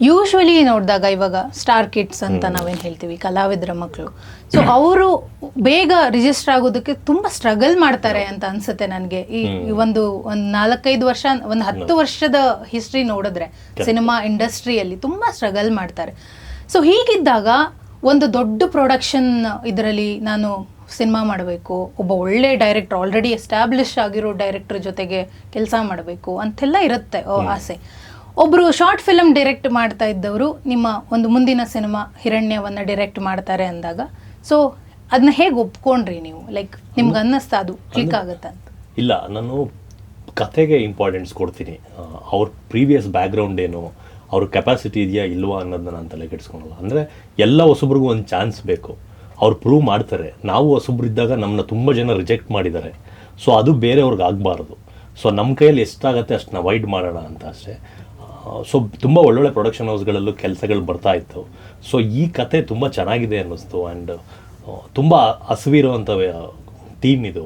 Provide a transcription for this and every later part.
Usually ನೋಡಿದಾಗ ಇವಾಗ star kids ಅಂತ ನಾವೇನು ಹೇಳ್ತೀವಿ ಕಲಾವಿದರ ಮಕ್ಕಳು ಸೊ ಅವರು ಬೇಗ ರಿಜಿಸ್ಟರ್ ಆಗೋದಕ್ಕೆ ತುಂಬಾ ಸ್ಟ್ರಗಲ್ ಮಾಡ್ತಾರೆ ಅಂತ ಅನ್ಸುತ್ತೆ ನನಗೆ. ಈ ಒಂದು ಒಂದು ನಾಲ್ಕೈದು ವರ್ಷ ಒಂದು ಹತ್ತು ವರ್ಷದ ಹಿಸ್ಟ್ರಿ ನೋಡಿದ್ರೆ ಸಿನಿಮಾ ಇಂಡಸ್ಟ್ರಿಯಲ್ಲಿ ತುಂಬಾ ಸ್ಟ್ರಗಲ್ ಮಾಡ್ತಾರೆ. ಸೊ ಹೀಗಿದ್ದಾಗ ಒಂದು ದೊಡ್ಡ ಪ್ರೊಡಕ್ಷನ್ ಇದರಲ್ಲಿ ನಾನು ಸಿನಿಮಾ ಮಾಡಬೇಕು ಒಬ್ಬ ಒಳ್ಳೆ ಡೈರೆಕ್ಟರ್ ಆಲ್ರೆಡಿ ಎಸ್ಟಾಬ್ಲಿಷ್ ಆಗಿರೋ ಡೈರೆಕ್ಟರ್ ಜೊತೆಗೆ ಕೆಲಸ ಮಾಡಬೇಕು ಅಂತೆಲ್ಲ ಇರುತ್ತೆ ಆಸೆ. ಒಬ್ರು ಶಾರ್ಟ್ ಫಿಲಮ್ ಡೈರೆಕ್ಟ್ ಮಾಡ್ತಾ ಇದ್ದವರು ನಿಮ್ಮ ಒಂದು ಮುಂದಿನ ಸಿನಿಮಾ ಹಿರಣ್ಯವನ್ನು ಡೈರೆಕ್ಟ್ ಮಾಡ್ತಾರೆ ಅಂದಾಗ. ಸೊ ಅದನ್ನ ಹೇಗೆ ಒಪ್ಕೊಂಡ್ರಿ ನೀವು? ಲೈಕ್ ನಿಮ್ಗೆ ಅನ್ನಿಸ್ತಾ ಅದು ಕ್ಲಿಕ್ ಆಗುತ್ತೆ ಅಂತ? ಇಲ್ಲ ನಾನು ಕತೆಗೆ ಇಂಪಾರ್ಟೆನ್ಸ್ ಕೊಡ್ತೀನಿ. ಅವ್ರ ಪ್ರೀವಿಯಸ್ ಬ್ಯಾಕ್ಗ್ರೌಂಡ್ ಏನು ಅವ್ರ ಕೆಪಾಸಿಟಿ ಇದೆಯಾ ಇಲ್ವಾ ಅನ್ನೋದನ್ನ ನಾನು ತಲೆ ಕೆಡಿಸ್ಕೊಳಲ್ಲ. ಅಂದರೆ ಎಲ್ಲ ಹೊಸಬ್ರಿಗೂ ಒಂದು ಚಾನ್ಸ್ ಬೇಕು. ಅವ್ರು ಪ್ರೂವ್ ಮಾಡ್ತಾರೆ. ನಾವು ಹೊಸಬ್ರಿದ್ದಾಗ ನಮ್ಮನ್ನ ತುಂಬ ಜನ ರಿಜೆಕ್ಟ್ ಮಾಡಿದ್ದಾರೆ. ಸೊ ಅದು ಬೇರೆಯವ್ರಿಗೆ ಆಗಬಾರ್ದು. ಸೊ ನಮ್ಮ ಕೈಯಲ್ಲಿ ಎಷ್ಟಾಗತ್ತೆ ಅಷ್ಟನ್ನ ಅವಾಯ್ಡ್ ಮಾಡೋಣ ಅಂತ ಅಷ್ಟೇ. ಸೊ ತುಂಬ ಒಳ್ಳೊಳ್ಳೆ ಪ್ರೊಡಕ್ಷನ್ ಹೌಸ್ಗಳಲ್ಲೂ ಕೆಲಸಗಳು ಬರ್ತಾ ಇತ್ತು. ಸೊ ಈ ಕತೆ ತುಂಬ ಚೆನ್ನಾಗಿದೆ ಅನ್ನಿಸ್ತು ಆ್ಯಂಡ್ ತುಂಬ ಹಸಿವಿರುವಂಥ ಟೀಮ್ ಇದು.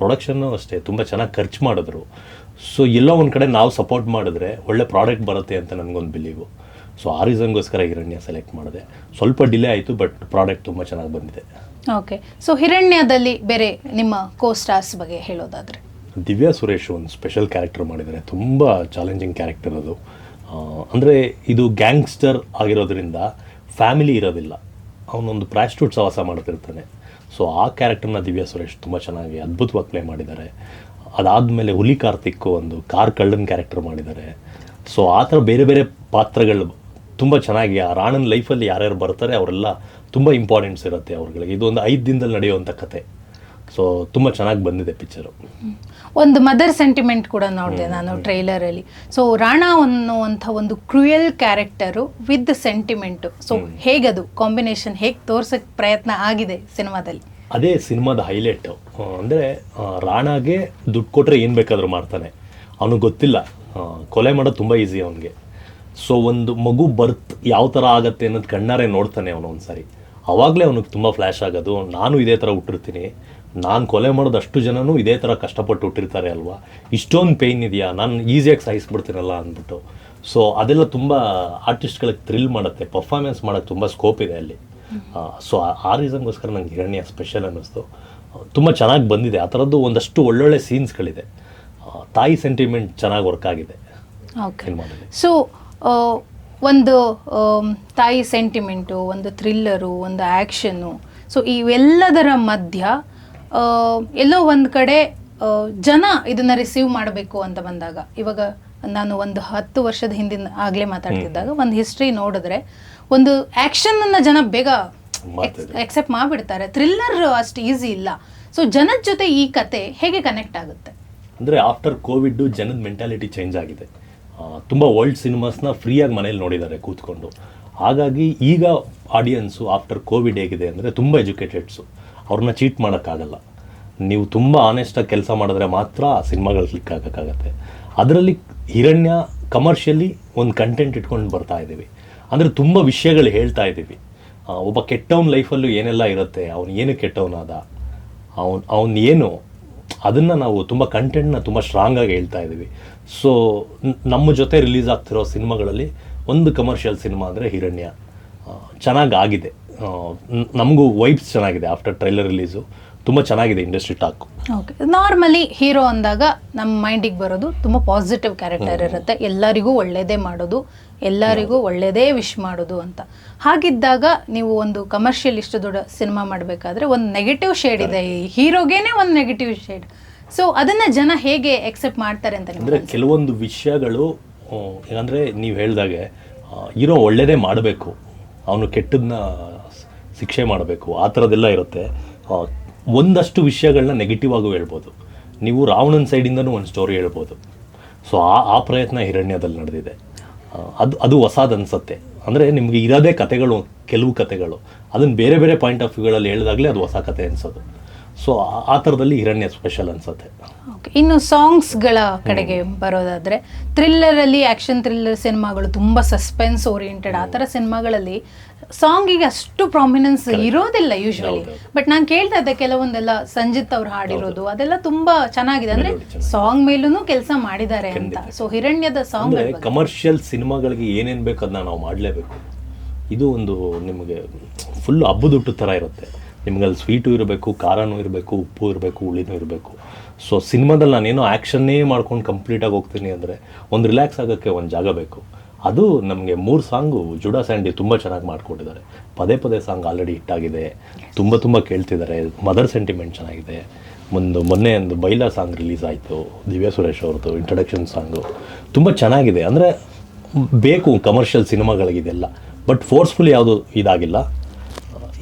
ಪ್ರೊಡಕ್ಷನ್ನು ಅಷ್ಟೇ ತುಂಬ ಚೆನ್ನಾಗಿ ಖರ್ಚು ಮಾಡಿದ್ರು. ಸೊ ಎಲ್ಲೋ ಒಂದು ಕಡೆ ನಾವು ಸಪೋರ್ಟ್ ಮಾಡಿದ್ರೆ ಒಳ್ಳೆ ಪ್ರಾಡಕ್ಟ್ ಬರುತ್ತೆ ಅಂತ ನನಗೊಂದು ಬಿಲೀವು ಸೊ ಆ ರೀಸನ್ಗೋಸ್ಕರ ಹಿರಣ್ಯ ಸೆಲೆಕ್ಟ್ ಮಾಡಿದೆ. ಸ್ವಲ್ಪ ಡಿಲೇ ಆಯಿತು ಬಟ್ ಪ್ರಾಡಕ್ಟ್ ತುಂಬ ಚೆನ್ನಾಗಿ ಬಂದಿದೆ. ಓಕೆ ಸೊ ಹಿರಣ್ಯದಲ್ಲಿ ಬೇರೆ ನಿಮ್ಮ ಕೋ ಸ್ಟಾರ್ಸ್ ಬಗ್ಗೆ ಹೇಳೋದಾದ್ರೆ? ದಿವ್ಯಾ ಸುರೇಶ್ ಒಂದು ಸ್ಪೆಷಲ್ ಕ್ಯಾರೆಕ್ಟರ್ ಮಾಡಿದ್ದಾರೆ. ತುಂಬ ಚಾಲೆಂಜಿಂಗ್ ಕ್ಯಾರೆಕ್ಟರ್ ಅದು. ಅಂದರೆ ಇದು ಗ್ಯಾಂಗ್ಸ್ಟರ್ ಆಗಿರೋದ್ರಿಂದ ಫ್ಯಾಮಿಲಿ ಇರೋದಿಲ್ಲ. ಅವನೊಂದು ಪ್ರಾಸ್ಟ್ಯೂಟ್ ಸವಾಸ ಮಾಡ್ತಿರ್ತಾನೆ. ಸೊ ಆ ಕ್ಯಾರೆಕ್ಟರ್ನ ದಿವ್ಯಾ ಸುರೇಶ್ ತುಂಬ ಚೆನ್ನಾಗಿ ಅದ್ಭುತವಾಗಿ ಪ್ಲೇ ಮಾಡಿದ್ದಾರೆ. ಅದಾದಮೇಲೆ ಹುಲಿ ಕಾರ್ತಿಕ್ ಒಂದು ಕಾರ್ ಕಳ್ಳನ್ ಕ್ಯಾರೆಕ್ಟರ್ ಮಾಡಿದ್ದಾರೆ. ಸೊ ಆ ಥರ ಬೇರೆ ಬೇರೆ ಪಾತ್ರಗಳು ತುಂಬ ಚೆನ್ನಾಗಿ ಆ ರಾಣನ್ ಲೈಫಲ್ಲಿ ಯಾರ್ಯಾರು ಬರ್ತಾರೆ, ಅವರೆಲ್ಲ ತುಂಬ ಇಂಪಾರ್ಟೆನ್ಸ್ ಇರುತ್ತೆ ಅವ್ರಗಳಿಗೆ ಇದು ಒಂದು ಐದು ದಿನದಲ್ಲಿ ನಡೆಯುವಂಥ ಕತೆ. ಸೊ ತುಂಬ ಚೆನ್ನಾಗಿ ಬಂದಿದೆ ಪಿಕ್ಚರು ಒಂದು ಮದರ್ ಸೆಂಟಿಮೆಂಟ್ ಕೂಡ ನೋಡಿದೆ ನಾನು ಟ್ರೈಲರಲ್ಲಿ ಸೊ ರಾಣಾ ಅನ್ನುವಂಥ ಒಂದು cruel character with sentiment so ಹೇಗದು? Combination ಹೇಗೆ ತೋರ್ಸೋಕ್ಕೆ ಪ್ರಯತ್ನ ಆಗಿದೆ ಸಿನಿಮಾದಲ್ಲಿ? ಅದೇ ಸಿನಿಮಾದ ಹೈಲೈಟು ಅಂದರೆ ರಾಣಾಗೆ ದುಡ್ಡು ಕೊಟ್ಟರೆ ಏನು ಬೇಕಾದರೂ ಮಾಡ್ತಾನೆ. ಅವನಿಗೆ ಗೊತ್ತಿಲ್ಲ. ಕೊಲೆ ಮಾಡೋದು ತುಂಬ ಈಸಿ ಅವನಿಗೆ. ಸೊ ಒಂದು ಮಗು ಬರ್ತ್ ಯಾವ ಥರ ಆಗತ್ತೆ ಅನ್ನೋದು ಕಣ್ಣಾರೆ ನೋಡ್ತಾನೆ ಅವನು ಒಂದ್ಸರಿ. ಅವಾಗಲೇ ಅವನಿಗೆ ತುಂಬ ಫ್ಲ್ಯಾಶ್ ಆಗೋದು. ನಾನು ಇದೇ ಥರ ಹುಟ್ಟಿರ್ತೀನಿ. ನಾನು ಕೊಲೆ ಮಾಡೋದು ಅಷ್ಟು ಜನನೂ ಇದೇ ಥರ ಕಷ್ಟಪಟ್ಟು ಹುಟ್ಟಿರ್ತಾರೆ ಅಲ್ವಾ? ಇಷ್ಟೊಂದು ಪೇಯ್ನ್ ಇದೆಯಾ? ನಾನು ಈಸಿಯಾಗಿ ಸಹಿಸ್ಬಿಡ್ತೀನಲ್ಲ ಅಂದ್ಬಿಟ್ಟು. ಸೊ ಅದೆಲ್ಲ ತುಂಬ ಆರ್ಟಿಸ್ಟ್ಗಳಿಗೆ ಥ್ರಿಲ್ ಮಾಡುತ್ತೆ. ಪರ್ಫಾರ್ಮೆನ್ಸ್ ಮಾಡೋಕ್ಕೆ ತುಂಬ ಸ್ಕೋಪ್ ಇದೆ ಅಲ್ಲಿ. ಸೊ ಆ ರೀಸನ್ಗೋಸ್ಕರ ನಂಗೆ ಹಿರಣ್ಯ ಸ್ಪೆಷಲ್ ಅನ್ನಿಸ್ತು. ತುಂಬ ಚೆನ್ನಾಗಿ ಬಂದಿದೆ. ಆ ಥರದ್ದು ಒಂದಷ್ಟು ಒಳ್ಳೊಳ್ಳೆ ಸೀನ್ಸ್ಗಳಿದೆ ತಾಯಿ ಸೆಂಟಿಮೆಂಟ್ ಚೆನ್ನಾಗಿ ವರ್ಕ್ ಆಗಿದೆ ಸೊ ಒಂದು ತಾಯಿ ಸೆಂಟಿಮೆಂಟು ಒಂದು ಥ್ರಿಲ್ಲರು ಒಂದು ಆ್ಯಕ್ಷನ್ನು ಸೊ ಇವೆಲ್ಲದರ ಮಧ್ಯ ಎಲ್ಲೋ ಒಂದು ಕಡೆ ಜನ ಇದನ್ನ ರಿಸೀವ್ ಮಾಡಬೇಕು ಅಂತ ಬಂದಾಗ ಇವಾಗ ನಾನು ಒಂದು ಹತ್ತು ವರ್ಷದ ಹಿಂದಿನ ಆಗಲೇ ಮಾತಾಡ್ತಿದ್ದಾಗ ಒಂದು ಹಿಸ್ಟ್ರಿ ನೋಡಿದ್ರೆ ಒಂದು ಆಕ್ಷನ್ ಅನ್ನ ಜನ ಬೇಗ. ಎಕ್ಸೆಪ್ಟ್ ಮಾಡಿಬಿಡ್ತಾರೆ. ಥ್ರಿಲ್ಲರ್ ಅಷ್ಟು ಈಸಿ ಇಲ್ಲ. ಸೊ ಜನದ ಜೊತೆ ಈ ಕತೆ ಹೇಗೆ ಕನೆಕ್ಟ್ ಆಗುತ್ತೆ? ಅಂದರೆ ಆಫ್ಟರ್ ಕೋವಿಡ್ ಜನದ ಮೆಂಟಾಲಿಟಿ ಚೇಂಜ್ ಆಗಿದೆ. ತುಂಬ ವರ್ಲ್ಡ್ ಸಿನಿಮಾಸ್ನ ಫ್ರೀಯಾಗಿ ಮನೇಲಿ ನೋಡಿದ್ದಾರೆ ಕೂತ್ಕೊಂಡು. ಹಾಗಾಗಿ ಈಗ ಆಡಿಯನ್ಸು ಆಫ್ಟರ್ ಕೋವಿಡ್ ಹೇಗಿದೆ ಅಂದರೆ ತುಂಬ ಎಜುಕೇಟೆಡ್ಸು ಅವ್ರನ್ನ ಚೀಟ್ ಮಾಡೋಕ್ಕಾಗಲ್ಲ. ನೀವು ತುಂಬ ಆನೆಸ್ಟಾಗಿ ಕೆಲಸ ಮಾಡಿದ್ರೆ ಮಾತ್ರ ಆ ಸಿನಿಮಾಗಳು ಕ್ಲಿಕ್ ಆಗೋಕ್ಕಾಗತ್ತೆ ಅದರಲ್ಲಿ ಹಿರಣ್ಯ ಕಮರ್ಷಿಯಲಿ ಒಂದು ಕಂಟೆಂಟ್ ಇಟ್ಕೊಂಡು ಬರ್ತಾ ಇದ್ದೀವಿ. ಅಂದರೆ ತುಂಬ ವಿಷಯಗಳು ಹೇಳ್ತಾ ಇದ್ದೀವಿ. ಒಬ್ಬ ಕೆಟ್ಟವನ ಲೈಫಲ್ಲೂ ಏನೆಲ್ಲ ಇರುತ್ತೆ, ಅವನು ಏನು ಕೆಟ್ಟವನಾದ, ಅವನು ಅವನು ಏನು, ಅದನ್ನು ನಾವು ತುಂಬ ಕಂಟೆಂಟ್ನ ತುಂಬ ಸ್ಟ್ರಾಂಗಾಗಿ ಹೇಳ್ತಾ ಇದ್ದೀವಿ. ಸೊ ನಮ್ಮ ಜೊತೆ ರಿಲೀಸ್ ಆಗ್ತಿರೋ ಸಿನಿಮಾಗಳಲ್ಲಿ ಒಂದು ಕಮರ್ಷಿಯಲ್ ಸಿನಿಮಾ ಅಂದರೆ ಹಿರಣ್ಯ. ಚೆನ್ನಾಗಿ ಆಗಿದೆ. ನಮಗೂ ವೈಬ್ಸ್ ಚೆನ್ನಾಗಿದೆ ಆಫ್ಟರ್ ಟ್ರೈಲರ್ ರಿಲೀಸು. ತುಂಬ ಚೆನ್ನಾಗಿದೆ industry talk. Okay. Normally hero ಅಂದಾಗ ನಮ್ಮ ಮೈಂಡಿಗೆ ಬರೋದು ತುಂಬ ಪಾಸಿಟಿವ್ ಕ್ಯಾರೆಕ್ಟರ್ ಇರುತ್ತೆ. ಎಲ್ಲರಿಗೂ ಒಳ್ಳೆಯದೇ ಮಾಡೋದು ಎಲ್ಲರಿಗೂ ಒಳ್ಳೆಯದೇ ವಿಶ್ ಮಾಡೋದು ಅಂತ. ಹಾಗಿದ್ದಾಗ ನೀವು ಒಂದು ಕಮರ್ಷಿಯಲ್ ಇಷ್ಟು ದೊಡ್ಡ ಸಿನಿಮಾ ಮಾಡಬೇಕಾದ್ರೆ ಒಂದು ನೆಗೆಟಿವ್ ಶೇಡ್ ಇದೆ. ಈ ಹೀರೋಗೇನೆ ಒಂದು ನೆಗೆಟಿವ್ ಶೇಡ್ ಸೊ ಅದನ್ನ ಜನ ಹೇಗೆ ಎಕ್ಸೆಪ್ಟ್ ಮಾಡ್ತಾರೆ ಅಂತ ನಿಮ್ಗೆ ಅಂದರೆ ಕೆಲವೊಂದು ವಿಷಯಗಳು ಏನಂದರೆ ನೀವು ಹೇಳಿದಾಗೆ ಹೀರೋ ಒಳ್ಳೆಯದೇ ಮಾಡಬೇಕು. ಅವನು ಕೆಟ್ಟದನ್ನ ಶಿಕ್ಷೆ ಮಾಡಬೇಕು, ಆ ಥರದ್ದೆಲ್ಲ ಇರುತ್ತೆ. ಒಂದಷ್ಟು ವಿಷಯಗಳನ್ನ ನೆಗೆಟಿವ್ ಆಗೂ ಹೇಳ್ಬೋದು. ನೀವು ರಾವಣನ ಸೈಡಿಂದನೂ ಒಂದು ಸ್ಟೋರಿ ಹೇಳ್ಬೋದು. ಸೊ ಆ ಆ ಪ್ರಯತ್ನ ಹಿರಣ್ಯದಲ್ಲಿ ನಡೆದಿದೆ. ಅದು ಅದು ಹೊಸದ ಅನಿಸುತ್ತೆ. ಅಂದರೆ ನಿಮಗೆ ಇರೋದೇ ಕತೆಗಳು, ಕೆಲವು ಕತೆಗಳು. ಅದನ್ನು ಬೇರೆ ಬೇರೆ ಪಾಯಿಂಟ್ ಆಫ್ ವ್ಯೂಗಳಲ್ಲಿ ಹೇಳಿದಾಗಲೇ ಅದು ಹೊಸ ಕತೆ ಅನಿಸೋದು. ಸೊ ಆ ಥರದಲ್ಲಿ ಹಿರಣ್ಯ ಸ್ಪೆಷಲ್ ಅನ್ಸುತ್ತೆ. ಇನ್ನು ಸಾಂಗ್ಸ್ಗಳ ಕಡೆಗೆ ಬರೋದಾದರೆ ಥ್ರಿಲ್ಲರಲ್ಲಿ ಆ್ಯಕ್ಷನ್ ಥ್ರಿಲ್ಲರ್ ಸಿನಿಮಾಗಳು ತುಂಬ ಸಸ್ಪೆನ್ಸ್ ಓರಿಯೆಂಟೆಡ್ ಆ ಥರ ಸಿನಿಮಾಗಳಲ್ಲಿ ಸಾಂಗಿಗೆ ಅಷ್ಟು ಪ್ರಾಮಿನೆನ್ಸ್ ಇರೋದಿಲ್ಲ ಯೂಶ್ವಲಿ ಬಟ್ ನಾನು ಕೇಳ್ತಾ ಇದ್ದೆ ಕೆಲವೊಂದೆಲ್ಲ ಸಂಜಿತ್ ಅವ್ರು ಹಾಡಿರೋದು ಅದೆಲ್ಲ ತುಂಬಾ ಚೆನ್ನಾಗಿದೆ. ಅಂದ್ರೆ ಸಾಂಗ್ ಮೇಲೂ ಕೆಲಸ ಮಾಡಿದ್ದಾರೆ ಅಂತ. ಸೊ ಹಿರಣ್ಯದ ಸಾಂಗ್ ಕಮರ್ಷಿಯಲ್ ಸಿನಿಮಾಗಳಿಗೆ ಏನೇನು ಬೇಕು ಅದನ್ನ ನಾವು ಮಾಡಲೇಬೇಕು. ಇದು ಒಂದು ನಿಮಗೆ ಫುಲ್ ಹಬ್ಬದುಟ್ಟು ಥರ ಇರುತ್ತೆ. ನಿಮ್ಗೆ ಅಲ್ಲಿ ಸ್ವೀಟು ಇರಬೇಕು ಖಾರನೂ ಇರಬೇಕು ಉಪ್ಪು ಇರಬೇಕು ಹುಳಿನೂ ಇರಬೇಕು. ಸೊ ಸಿನಿಮಾದಲ್ಲಿ ನಾನೇನೋ ಆ್ಯಕ್ಷನ್ನೇ ಮಾಡ್ಕೊಂಡು ಕಂಪ್ಲೀಟಾಗಿ ಹೋಗ್ತೀನಿ ಅಂದರೆ ಒಂದು ರಿಲ್ಯಾಕ್ಸ್ ಆಗೋಕ್ಕೆ ಒಂದು ಜಾಗ ಬೇಕು. ಅದು ನಮಗೆ ಮೂರು ಸಾಂಗು ಜುಡಾ ಸ್ಯಾಂಡಿ ತುಂಬ ಚೆನ್ನಾಗಿ ಮಾಡಿಕೊಟ್ಟಿದ್ದಾರೆ. ಪದೇ ಪದೇ ಸಾಂಗ್ ಆಲ್ರೆಡಿ ಹಿಟ್ ಆಗಿದೆ. ತುಂಬ ತುಂಬ ಕೇಳ್ತಿದ್ದಾರೆ. ಮದರ್ ಸೆಂಟಿಮೆಂಟ್ ಚೆನ್ನಾಗಿದೆ. ಒಂದು ಮೊನ್ನೆ ಒಂದು ಬೈಲಾ ಸಾಂಗ್ ರಿಲೀಸ್ ಆಯಿತು. ದಿವ್ಯಾ ಸುರೇಶ್ ಅವ್ರದ್ದು ಇಂಟ್ರಡಕ್ಷನ್ ಸಾಂಗು. ತುಂಬ ಚೆನ್ನಾಗಿದೆ. ಅಂದರೆ ಬೇಕು ಕಮರ್ಷಿಯಲ್ ಸಿನಿಮಾಗಳಿಗಿದೆಲ್ಲ ಬಟ್ ಫೋರ್ಸ್ಫುಲ್ ಯಾವುದು ಇದಾಗಿಲ್ಲ.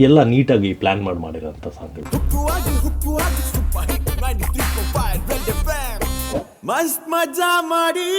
ಎಲ್ಲ ನೀಟಾಗಿ ಪ್ಲ್ಯಾನ್ ಮಾಡಿ ಮಾಡಿರೋಂಥ ಸಾಂಗ್ ಹುಕ್ಕುವಾಗಿ ಹುಕ್ಕುವಾಗಿ ಸೂಪರ್ ಹಿಟ್ 93.5 ರೆಡ್ ಮಸ್ತ್ ಮಜಾ ಮಾಡಿ.